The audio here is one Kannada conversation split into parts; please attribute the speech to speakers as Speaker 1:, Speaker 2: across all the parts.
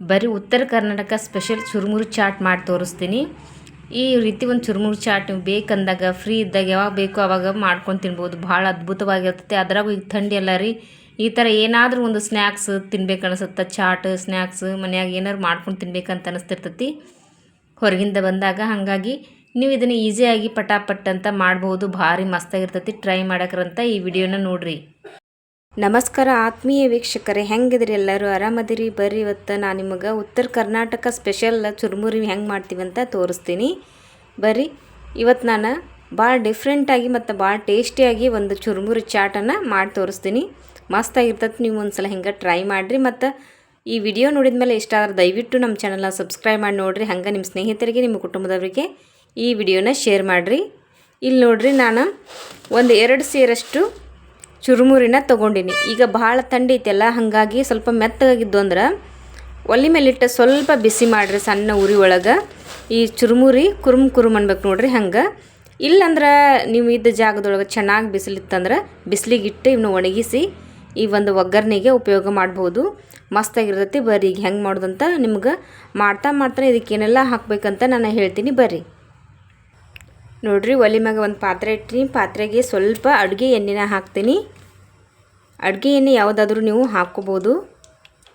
Speaker 1: ಬರೀ ಉತ್ತರ ಕರ್ನಾಟಕ ಸ್ಪೆಷಲ್ ಚುರುಮುರು ಚಾಟ್ ಮಾಡಿ ತೋರಿಸ್ತೀನಿ. ಈ ರೀತಿ ಒಂದು ಚುರುಮುರು ಚಾಟ್ ನೀವು ಬೇಕಂದಾಗ ಫ್ರೀ ಇದ್ದಾಗ ಯಾವಾಗ ಬೇಕೋ ಆವಾಗ ಮಾಡ್ಕೊಂಡು ತಿನ್ಬೋದು. ಭಾಳ ಅದ್ಭುತವಾಗಿರ್ತೈತೆ. ಅದ್ರಾಗೂ ಈಗ ಥಂಡಿ ಅಲ್ಲ ರೀ. ಈ ಥರ ಏನಾದರೂ ಒಂದು ಸ್ನ್ಯಾಕ್ಸ್ ತಿನ್ಬೇಕು ಅನಿಸುತ್ತೆ? ಚಾಟ್ ಸ್ನ್ಯಾಕ್ಸ್ ಮನ್ಯಾಗ ಏನಾರು ಮಾಡ್ಕೊಂಡು ತಿನ್ಬೇಕಂತ ಅನಿಸ್ತಿರ್ತೈತಿ. ಹೊರಗಿಂದ ಬಂದಾಗ ಹಾಗಾಗಿ ನೀವು ಇದನ್ನು ಈಸಿಯಾಗಿ ಪಟಾಪಟ್ ಅಂತ ಮಾಡ್ಬೋದು. ಭಾರಿ ಮಸ್ತಾಗಿರ್ತೈತಿ. ಟ್ರೈ ಮಾಡಕ್ರಂತ ಈ ವಿಡಿಯೋನ ನೋಡ್ರಿ. ನಮಸ್ಕಾರ ಆತ್ಮೀಯ ವೀಕ್ಷಕರೇ, ಹೆಂಗಿದ್ರಿ ಎಲ್ಲರೂ? ಆರಾಮದಿರಿ? ಬರ್ರಿ ಇವತ್ತು ನಾನು ನಿಮಗೆ ಉತ್ತರ ಕರ್ನಾಟಕ ಸ್ಪೆಷಲ್ ಚುರುಮುರಿ ಹೆಂಗೆ ಮಾಡ್ತೀವಿ ಅಂತ ತೋರಿಸ್ತೀನಿ. ಬರ್ರಿ, ಇವತ್ತು ನಾನು ಭಾಳ ಡಿಫ್ರೆಂಟಾಗಿ ಮತ್ತು ಭಾಳ ಟೇಸ್ಟಿಯಾಗಿ ಒಂದು ಚುರುಮುರಿ ಚಾಟನ್ನು ಮಾಡಿ ತೋರಿಸ್ತೀನಿ. ಮಸ್ತಾಗಿರ್ತೈತೆ ನೀವು ಒಂದು ಸಲ ಹಿಂಗೆ ಟ್ರೈ ಮಾಡಿರಿ. ಮತ್ತು ಈ ವಿಡಿಯೋ ನೋಡಿದ ಮೇಲೆ ಇಷ್ಟ ಆದ್ರೆ ದಯವಿಟ್ಟು ನಮ್ಮ ಚಾನಲ್ನ ಸಬ್ಸ್ಕ್ರೈಬ್ ಮಾಡಿ ನೋಡಿರಿ. ಹಂಗೆ ನಿಮ್ಮ ಸ್ನೇಹಿತರಿಗೆ, ನಿಮ್ಮ ಕುಟುಂಬದವರಿಗೆ ಈ ವಿಡಿಯೋನ ಶೇರ್ ಮಾಡಿರಿ. ಇಲ್ಲಿ ನೋಡಿರಿ ನಾನು ಒಂದು ಎರಡು ಸೇರಷ್ಟು ಚುರುಮುರಿನ ತೊಗೊಂಡಿನಿ. ಈಗ ಭಾಳ ಥಂಡಿ ಐತೆಲ್ಲ, ಹಾಗಾಗಿ ಸ್ವಲ್ಪ ಮೆತ್ತಗಾಗಿದ್ದು ಅಂದ್ರೆ ಒಲೆ ಮೇಲಿಟ್ಟು ಸ್ವಲ್ಪ ಬಿಸಿ ಮಾಡಿರಿ ಸಣ್ಣ ಉರಿ ಒಳಗೆ. ಈ ಚುರುಮುರಿ ಕುರುಮ್ ಕುರುಮ್ ಅನ್ಬೇಕು ನೋಡ್ರಿ ಹಂಗೆ. ಇಲ್ಲಂದ್ರೆ ನೀವು ಇದ್ದ ಜಾಗದೊಳಗೆ ಚೆನ್ನಾಗಿ ಬಿಸಿಲಿತ್ತಂದ್ರೆ ಬಿಸಿಲಿಗೆ ಇಟ್ಟು ಇವನ್ನ ಒಣಗಿಸಿ ಈ ಒಂದು ಒಗ್ಗರಣೆಗೆ ಉಪಯೋಗ ಮಾಡ್ಬೋದು. ಮಸ್ತಾಗಿರ್ತೈತಿ ಬರ್ರಿ, ಈಗ ಹೆಂಗೆ ಮಾಡೋದಂತ ನಿಮ್ಗೆ ಮಾಡ್ತಾ ಮಾಡ್ತಾ ಇದಕ್ಕೇನೆಲ್ಲ ಹಾಕ್ಬೇಕಂತ ನಾನು ಹೇಳ್ತೀನಿ ಬರ್ರಿ. ನೋಡ್ರಿ, ಒಲೆ ಮ್ಯಾಗ ಒಂದು ಪಾತ್ರೆ ಇಟ್ಟಿನಿ. ಪಾತ್ರೆಗೆ ಸ್ವಲ್ಪ ಅಡುಗೆ ಎಣ್ಣೆನ ಹಾಕ್ತೀನಿ. ಅಡುಗೆ ಎಣ್ಣೆ ಯಾವುದಾದ್ರೂ ನೀವು ಹಾಕ್ಕೋಬೋದು.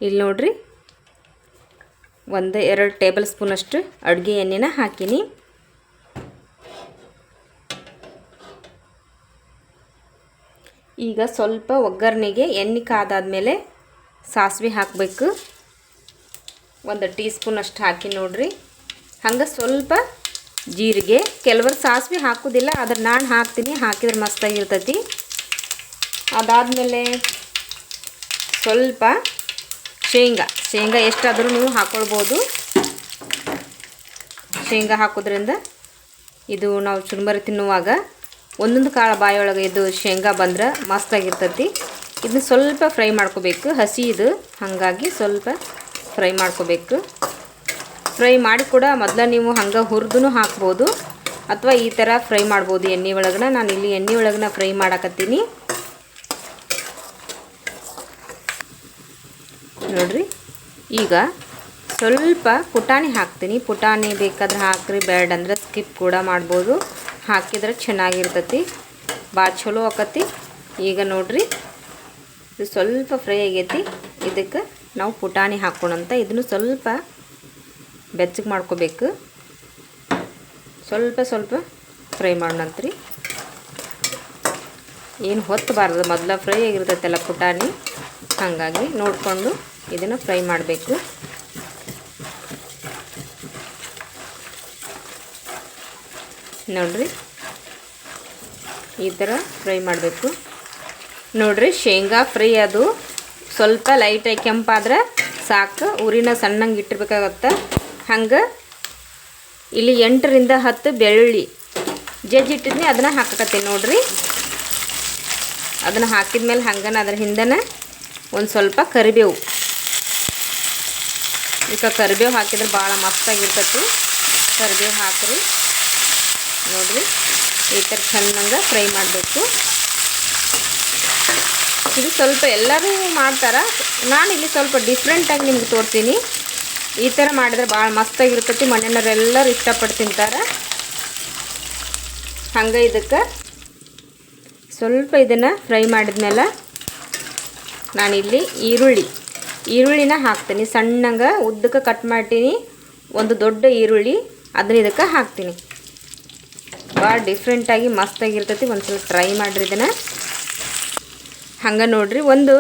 Speaker 1: ಇಲ್ಲಿ ನೋಡಿರಿ. ಒಂದು ಎರಡು ಟೇಬಲ್ ಸ್ಪೂನಷ್ಟು ಅಡುಗೆ ಎಣ್ಣೆನ ಹಾಕೀನಿ. ಈಗ ಸ್ವಲ್ಪ ಒಗ್ಗರಣೆಗೆ ಎಣ್ಣೆ ಕಾದಾದ್ಮೇಲೆ ಸಾಸಿವೆ ಹಾಕಬೇಕು. ಒಂದು ಟೀ ಸ್ಪೂನ್ ಅಷ್ಟು ಹಾಕಿ ನೋಡ್ರಿ. ಹಂಗೆ ಸ್ವಲ್ಪ ಜೀರಿಗೆ. ಕೆಲವರು ಸಾಸಿವೆ ಹಾಕೋದಿಲ್ಲ, ಆದ್ರೆ ನಾನು ಹಾಕ್ತೀನಿ, ಹಾಕಿದ್ರೆ ಮಸ್ತಾಗಿರ್ತೈತಿ. ಅದಾದಮೇಲೆ ಸ್ವಲ್ಪ ಶೇಂಗಾ. ಶೇಂಗಾ ಎಷ್ಟಾದರೂ ನೀವು ಹಾಕ್ಕೊಳ್ಬೋದು ಶೇಂಗಾ ಹಾಕೋದ್ರಿಂದ ಇದು ನಾವು ಚುರುಮರಿ ತಿನ್ನುವಾಗ ಒಂದೊಂದು ಕಾಳು ಬಾಯಿಯೊಳಗೆ ಇದು ಶೇಂಗಾ ಬಂದ್ರೆ ಮಸ್ತಾಗಿರ್ತೈತಿ ಇದನ್ನ ಸ್ವಲ್ಪ ಫ್ರೈ ಮಾಡ್ಕೋಬೇಕು. ಹಸಿ ಇದು. ಹಾಗಾಗಿ ಸ್ವಲ್ಪ ಫ್ರೈ ಮಾಡ್ಕೋಬೇಕು. ಫ್ರೈ ಮಾಡಿ ಕೂಡ ಮೊದಲ ನೀವು ಹಂಗೆ ಹುರಿದು ಹಾಕ್ಬೋದು. ಅಥವಾ ಈ ಥರ ಫ್ರೈ ಮಾಡ್ಬೋದು ಎಣ್ಣೆ ಒಳಗನ. ನಾನು ಇಲ್ಲಿ ಎಣ್ಣೆ ಒಳಗನ ಫ್ರೈ ಮಾಡಕತ್ತೀನಿ. ನೋಡ್ರಿ. ಈಗ ಸ್ವಲ್ಪ ಪುಟಾಣಿ ಹಾಕ್ತೀನಿ. ಪುಟಾಣಿ ಬೇಕಾದ್ರೆ ಹಾಕ್ರಿ, ಬೇಡ ಅಂದ್ರೆ ಸ್ಕಿಪ್ ಕೂಡ ಮಾಡ್ಬೋದು. ಹಾಕಿದ್ರೆ ಚೆನ್ನಾಗಿರ್ತತಿ. ಭಾಳ ಚಲೋ ಆಕತಿ. ಈಗ ನೋಡ್ರಿ, ಇದು ಸ್ವಲ್ಪ ಫ್ರೈ ಆಗೈತಿ. ಇದಕ್ಕೆ ನಾವು ಪುಟಾಣಿ ಹಾಕ್ಕೊಳಂತ ಇದನ್ನು ಸ್ವಲ್ಪ ಬೆಚ್ಚಗೆ ಮಾಡ್ಕೋಬೇಕು. ಸ್ವಲ್ಪ ಸ್ವಲ್ಪ ಫ್ರೈ ಮಾಡೋಣಂತ್ರಿ ಏನು ಹೊತ್ತಬಾರ್ದು ಮೊದಲ ಫ್ರೈ ಆಗಿರ್ತೈತೆಲ್ಲ ಪುಟಾಣಿ. ಹಾಗಾಗಿ ನೋಡಿಕೊಂಡು ಇದನ್ನು ಫ್ರೈ ಮಾಡಬೇಕು. ನೋಡ್ರಿ. ಈ ಥರ ಫ್ರೈ ಮಾಡಬೇಕು. ನೋಡ್ರಿ, ಶೇಂಗಾ ಫ್ರೈ ಅದು ಸ್ವಲ್ಪ ಲೈಟಾಗಿ ಕೆಂಪಾದ್ರೆ ಸಾಕು. ಉರಿನ ಸಣ್ಣಂಗೆ ಇಟ್ಟಿರ್ಬೇಕಾಗತ್ತೆ. ಹಂಗೆ ಇಲ್ಲಿ ಎಂಟರಿಂದ ಹತ್ತು ಬೆಳ್ಳುಳ್ಳಿ ಜಜ್ಜಿಟ್ಟಿದ್ನಿ ಅದನ್ನು ಹಾಕಕತ್ತೀನಿ ನೋಡ್ರಿ. ಅದನ್ನು ಹಾಕಿದ ಮೇಲೆ ಹಂಗನ ಅದ್ರ ಹಿಂದೆ ಒಂದು ಸ್ವಲ್ಪ ಕರಿಬೇವು. ಈಗ ಕರಿಬೇವು ಹಾಕಿದ್ರೆ ಭಾಳ ಮಸ್ತಾಗಿರ್ತೈತಿ. ಕರಿಬೇವು ಹಾಕ್ರಿ. ನೋಡ್ರಿ, ಈ ಥರ ಚೆನ್ನಾಗ ಫ್ರೈ ಮಾಡಬೇಕು. ಇದು ಸ್ವಲ್ಪ ಎಲ್ಲರೂ ಮಾಡ್ತಾರೆ. ನಾನು ಇಲ್ಲಿ ಸ್ವಲ್ಪ ಡಿಫ್ರೆಂಟಾಗಿ ನಿಮ್ಗೆ ತೋರ್ತೀನಿ. ಈ ಥರ ಮಾಡಿದ್ರೆ ಭಾಳ ಮಸ್ತಾಗಿರ್ತೈತಿ. ಮನೆಯವರೆಲ್ಲರೂ ಇಷ್ಟಪಟ್ಟು ತಿಂತಾರೆ. ಹಂಗೆ ಇದಕ್ಕೆ ಸ್ವಲ್ಪ ಇದನ್ನು ಫ್ರೈ ಮಾಡಿದ್ಮೇಲೆ ನಾನಿಲ್ಲಿ ಈರುಳ್ಳಿ. ಈರುಳ್ಳಿನ ಹಾಕ್ತೀನಿ. ಸಣ್ಣಗೆ ಉದ್ದಕ್ಕೆ ಕಟ್ ಮಾಡ್ತೀನಿ. ಒಂದು ದೊಡ್ಡ ಈರುಳ್ಳಿ, ಅದನ್ನ ಇದಕ್ಕೆ ಹಾಕ್ತೀನಿ. ಭಾಳ ಡಿಫ್ರೆಂಟಾಗಿ ಮಸ್ತಾಗಿರ್ತೈತಿ ಒಂದು ಸಲ ಟ್ರೈ ಮಾಡಿರಿ ಇದನ್ನು. ಹಂಗೆ ನೋಡಿರಿ, ಒಂದು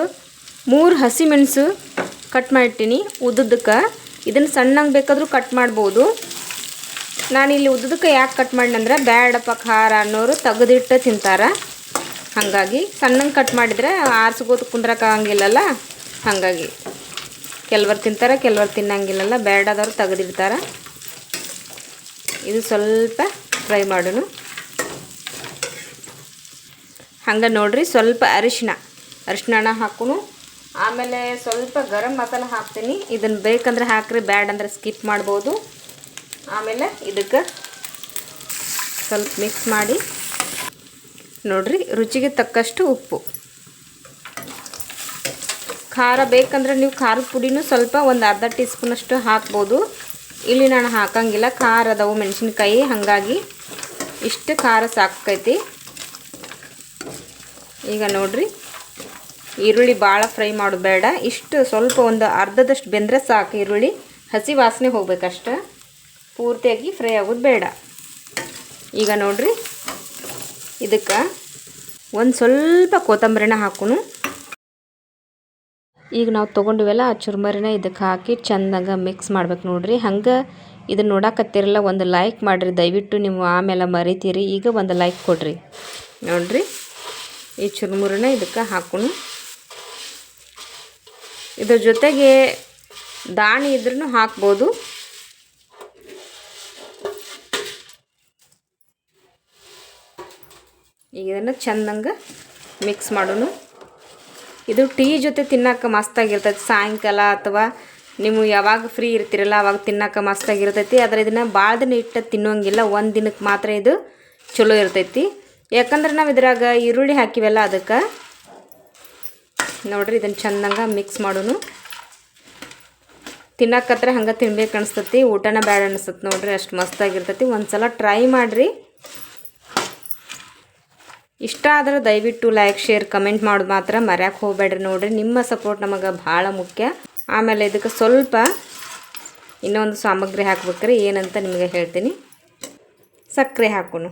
Speaker 1: ಮೂರು ಹಸಿಮೆಣಸು ಕಟ್ ಮಾಡ್ತೀನಿ ಉದ್ದಕ್ಕೆ ಇದನ್ನು ಸಣ್ಣಂಗೆ ಬೇಕಾದರೂ ಕಟ್ ಮಾಡ್ಬೋದು. ನಾನಿಲ್ಲಿ ಉದ್ದಕ್ಕೆ ಯಾಕೆ ಕಟ್ ಮಾಡಿನಂದ್ರೆ ಬ್ಯಾಡಪ್ಪ ಖಾರ ಅನ್ನೋರು ತೆಗೆದಿಟ್ಟು ತಿಂತಾರೆ. ಹಾಗಾಗಿ ಸಣ್ಣಂಗೆ ಕಟ್ ಮಾಡಿದರೆ ಆರಿಸ್ಕೋತ ಕುಂದ್ರಕ್ಕಾಗಂಗಿಲ್ಲಲ್ಲ ಹಾಗಾಗಿ ಕೆಲವರು ತಿಂತಾರೆ, ಕೆಲವರು ತಿನ್ನಂಗಿಲ್ಲಲ್ಲ ಬೇಡದವ್ರು ತೆಗೆದಿಡ್ತಾರೆ. ಇದು ಸ್ವಲ್ಪ ಫ್ರೈ ಮಾಡೋಣ. ಹಂಗೆ ನೋಡ್ರಿ, ಸ್ವಲ್ಪ ಅರಿಶಿನ ಅರಿಶಿನ ಹಾಕೋನು ಆಮೇಲೆ ಸ್ವಲ್ಪ ಗರಂ ಮಸಾಲೆ ಹಾಕ್ತೀನಿ. ಇದನ್ನು ಬೇಕಂದ್ರೆ ಹಾಕ್ರಿ, ಬ್ಯಾಡ್ ಅಂದ್ರೆ ಸ್ಕಿಪ್ ಮಾಡ್ಬೋದು. ಆಮೇಲೆ ಇದಕ್ಕೆ ಸ್ವಲ್ಪ ಮಿಕ್ಸ್ ಮಾಡಿ. ನೋಡ್ರಿ, ರುಚಿಗೆ ತಕ್ಕಷ್ಟು ಉಪ್ಪು. ಖಾರ ಬೇಕಂದ್ರೆ ನೀವು ಖಾರದ ಪುಡಿನೂ ಸ್ವಲ್ಪ ಒಂದು ಅರ್ಧ ಟೀ ಸ್ಪೂನಷ್ಟು ಹಾಕ್ಬೋದು. ಇಲ್ಲಿ ನಾನು ಹಾಕಂಗಿಲ್ಲ ಖಾರ ಅದಾವು ಮೆಣಸಿನ್ಕಾಯಿ, ಹಾಗಾಗಿ ಇಷ್ಟು ಖಾರ ಸಾಕೈತಿ. ಈಗ ನೋಡ್ರಿ, ಈರುಳ್ಳಿ ಭಾಳ ಫ್ರೈ ಮಾಡಬೇಡ ಬೇಡ. ಇಷ್ಟು ಸ್ವಲ್ಪ ಒಂದು ಅರ್ಧದಷ್ಟು ಬೆಂದರೆ ಸಾಕು ಈರುಳ್ಳಿ. ಹಸಿ ವಾಸನೆ ಹೋಗ್ಬೇಕಷ್ಟ. ಪೂರ್ತಿಯಾಗಿ ಫ್ರೈ ಆಗೋದು ಬೇಡ. ಈಗ ನೋಡ್ರಿ, ಇದಕ್ಕೆ ಒಂದು ಸ್ವಲ್ಪ ಕೊತ್ತಂಬರಿನ ಹಾಕೋನು. ಈಗ ನಾವು ತೊಗೊಂಡಿವೆಲ್ಲ ಆ ಚುರ್ಮರಿನ ಇದಕ್ಕೆ ಹಾಕಿ ಚೆಂದಂಗ ಮಿಕ್ಸ್ ಮಾಡ್ಬೇಕು ನೋಡ್ರಿ. ಹಂಗೆ ಇದನ್ನು ನೋಡಕತ್ತಿರಲ್ಲ, ಒಂದು ಲೈಕ್ ಮಾಡಿರಿ. ದಯವಿಟ್ಟು ನೀವು ಆಮೇಲೆ ಮರಿತೀರಿ. ಈಗ ಒಂದು ಲೈಕ್ ಕೊಡ್ರಿ. ನೋಡ್ರಿ, ಈ ಚುರುಮುರಿನ ಇದಕ್ಕೆ ಹಾಕೋಣ. ಇದ್ರ ಜೊತೆಗೆ ದಾಣಿ ಇದ್ರೂ ಹಾಕ್ಬೋದು. ಈಗ ಇದನ್ನು ಚಂದಂಗೆ ಮಿಕ್ಸ್ ಮಾಡೋಣ. ಇದು ಟೀ ಜೊತೆ ತಿನ್ನಕ್ಕೆ ಮಸ್ತಾಗಿರ್ತೈತಿ. ಸಾಯಂಕಾಲ ಅಥವಾ ನೀವು ಯಾವಾಗ ಫ್ರೀ ಇರ್ತೀರಲ್ಲ ಅವಾಗ ತಿನ್ನಕ್ಕೆ ಮಸ್ತಾಗಿರ್ತೈತಿ. ಆದರೆ ಇದನ್ನು ಭಾಳ ದಿನ ಇಟ್ಟು ತಿನ್ನೋಂಗಿಲ್ಲ. ಒಂದು ದಿನಕ್ಕೆ ಮಾತ್ರ ಇದು ಚಲೋ ಇರ್ತೈತಿ. ಯಾಕಂದ್ರೆ ನಾವು ಇದ್ರಾಗ ಈರುಳ್ಳಿ ಹಾಕಿವಲ್ಲ ಅದಕ್ಕೆ. ನೋಡ್ರಿ ಇದನ್ನು ಚೆಂದಂಗೆ ಮಿಕ್ಸ್ ಮಾಡೋನು. ತಿನ್ನಕ್ಕತ್ರ ಹಂಗೆ ತಿನ್ಬೇಕು ಅನಿಸ್ತತಿ. ಊಟನ ಬ್ಯಾಡ ಅನಿಸ್ತತಿ ನೋಡ್ರಿ. ಅಷ್ಟು ಮಸ್ತಾಗಿರ್ತೈತಿ. ಒಂದು ಸಲ ಟ್ರೈ ಮಾಡಿರಿ. ಇಷ್ಟ ಆದ್ರೆ ದಯವಿಟ್ಟು ಲೈಕ್ ಶೇರ್ ಕಮೆಂಟ್ ಮಾಡೋದು ಮಾತ್ರ ಮರ್ಯಾಕೆ ಹೋಗ್ಬೇಡ್ರಿ ನೋಡಿರಿ. ನಿಮ್ಮ ಸಪೋರ್ಟ್ ನಮಗೆ ಭಾಳ ಮುಖ್ಯ. ಆಮೇಲೆ ಇದಕ್ಕೆ ಸ್ವಲ್ಪ ಇನ್ನೊಂದು ಸಾಮಗ್ರಿ ಹಾಕ್ಬೇಕ್ರಿ. ಏನಂತ ನಿಮಗೆ ಹೇಳ್ತೀನಿ. ಸಕ್ಕರೆ ಹಾಕೋಣ.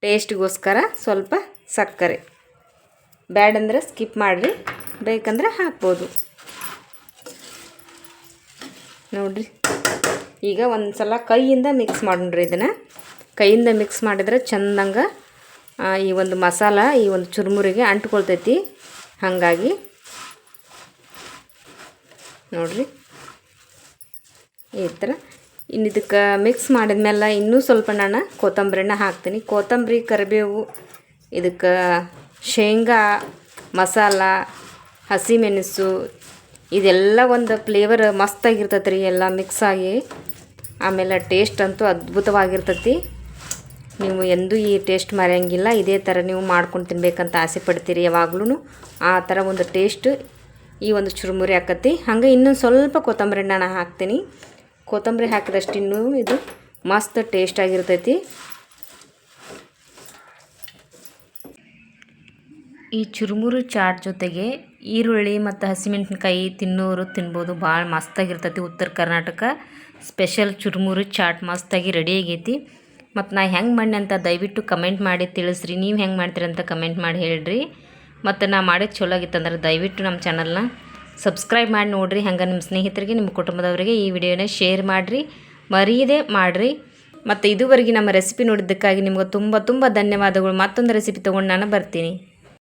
Speaker 1: ಟೇಸ್ಟಿಗೋಸ್ಕರ ಸ್ವಲ್ಪ ಸಕ್ಕರೆ. ಬ್ಯಾಡಂದ್ರೆ ಸ್ಕಿಪ್ ಮಾಡಿರಿ. ಬೇಕಂದ್ರೆ ಹಾಕ್ಬೋದು. ನೋಡಿರಿ. ಈಗ ಒಂದು ಸಲ ಕೈಯಿಂದ ಮಿಕ್ಸ್ ಮಾಡೋಣ್ರಿ ಇದನ್ನು. ಕೈಯಿಂದ ಮಿಕ್ಸ್ ಮಾಡಿದ್ರೆ ಚಂದಂಗೆ ಈ ಒಂದು ಮಸಾಲ, ಈ ಒಂದು ಚುರುಮುರಿಗೆ ಅಂಟ್ಕೊಳ್ತೈತಿ. ಹಾಗಾಗಿ ನೋಡಿರಿ. ಈ ಥರ. ಇನ್ನು ಇದಕ್ಕೆ ಮಿಕ್ಸ್ ಮಾಡಿದ್ಮೇಲೆ ಇನ್ನೂ ಸ್ವಲ್ಪ ನಾನು ಕೊತ್ತಂಬರಿನ ಹಾಕ್ತೀನಿ. ಕೊತ್ತಂಬರಿ, ಕರಿಬೇವು, ಇದಕ್ಕೆ ಶೇಂಗಾ, ಮಸಾಲ, ಹಸಿಮೆಣಸು, ಇದೆಲ್ಲ ಒಂದು ಫ್ಲೇವರ್ ಮಸ್ತಾಗಿರ್ತೈತೆ ರೀ ಎಲ್ಲ ಮಿಕ್ಸ್ ಆಗಿ. ಆಮೇಲೆ ಟೇಸ್ಟ್ ಅಂತೂ ಅದ್ಭುತವಾಗಿರ್ತೈತಿ. ನೀವು ಎಂದೂ ಈ ಟೇಸ್ಟ್ ಮರೆಯಂಗಿಲ್ಲ. ಇದೇ ಥರ ನೀವು ಮಾಡ್ಕೊಂಡು ತಿನ್ಬೇಕಂತ ಆಸೆ ಪಡ್ತೀರಿ ಯಾವಾಗ್ಲೂ ಆ ಥರ ಒಂದು ಟೇಸ್ಟ್ ಈ ಒಂದು ಚುರುಮುರಿ ಹಾಕತ್ತಿ ಹಂಗೆ ಇನ್ನೊಂದು ಸ್ವಲ್ಪ ಕೊತ್ತಂಬರಿ ನಾನು ಹಾಕ್ತೀನಿ. ಕೊತ್ತಂಬರಿ ಹಾಕಿದಷ್ಟು ಇನ್ನೂ ಇದು ಮಸ್ತ್ ಟೇಸ್ಟ್ ಆಗಿರ್ತೈತಿ. ಈ ಚುರುಮುರು ಚಾಟ್ ಜೊತೆಗೆ ಈರುಳ್ಳಿ ಮತ್ತು ಹಸಿಮೆಣ್ಸಿನ್ಕಾಯಿ ತಿನ್ನೋರು ತಿನ್ಬೋದು. ಭಾಳ ಮಸ್ತಾಗಿರ್ತೈತಿ ಉತ್ತರ ಕರ್ನಾಟಕ. ಸ್ಪೆಷಲ್ ಚುರುಮುರು ಚಾಟ್ ಮಸ್ತಾಗಿ ರೆಡಿ ಆಗೈತಿ. ಮತ್ತು ನಾ ಹೆಂಗೆ ಮಾಡಿ ಅಂತ ದಯವಿಟ್ಟು ಕಮೆಂಟ್ ಮಾಡಿ ತಿಳಿಸ್ರಿ. ನೀವು ಹೆಂಗೆ ಮಾಡ್ತೀರಿ ಅಂತ ಕಮೆಂಟ್ ಮಾಡಿ ಹೇಳ್ರಿ. ಮತ್ತು ನಾ ಮಾಡಿದ್ದು ಚಲೋ ಆಗಿತ್ತಂದ್ರೆ ದಯವಿಟ್ಟು ನಮ್ಮ ಚಾನಲ್ನ ಸಬ್ಸ್ಕ್ರೈಬ್ ಮಾಡಿ ನೋಡಿರಿ. ಹಂಗೆ ನಿಮ್ಮ ಸ್ನೇಹಿತರಿಗೆ, ನಿಮ್ಮ ಕುಟುಂಬದವರಿಗೆ ಈ ವಿಡಿಯೋನ ಶೇರ್ ಮಾಡಿರಿ. ಮರೀದೇ ಮಾಡಿರಿ. ಮತ್ತು ಇದುವರೆಗೆ ನಮ್ಮ ರೆಸಿಪಿ ನೋಡಿದ್ದಕ್ಕಾಗಿ ನಿಮ್ಗೆ ತುಂಬ ತುಂಬ ಧನ್ಯವಾದಗಳು. ಮತ್ತೊಂದು ರೆಸಿಪಿ ತೊಗೊಂಡು ನಾನು ಬರ್ತೀನಿ.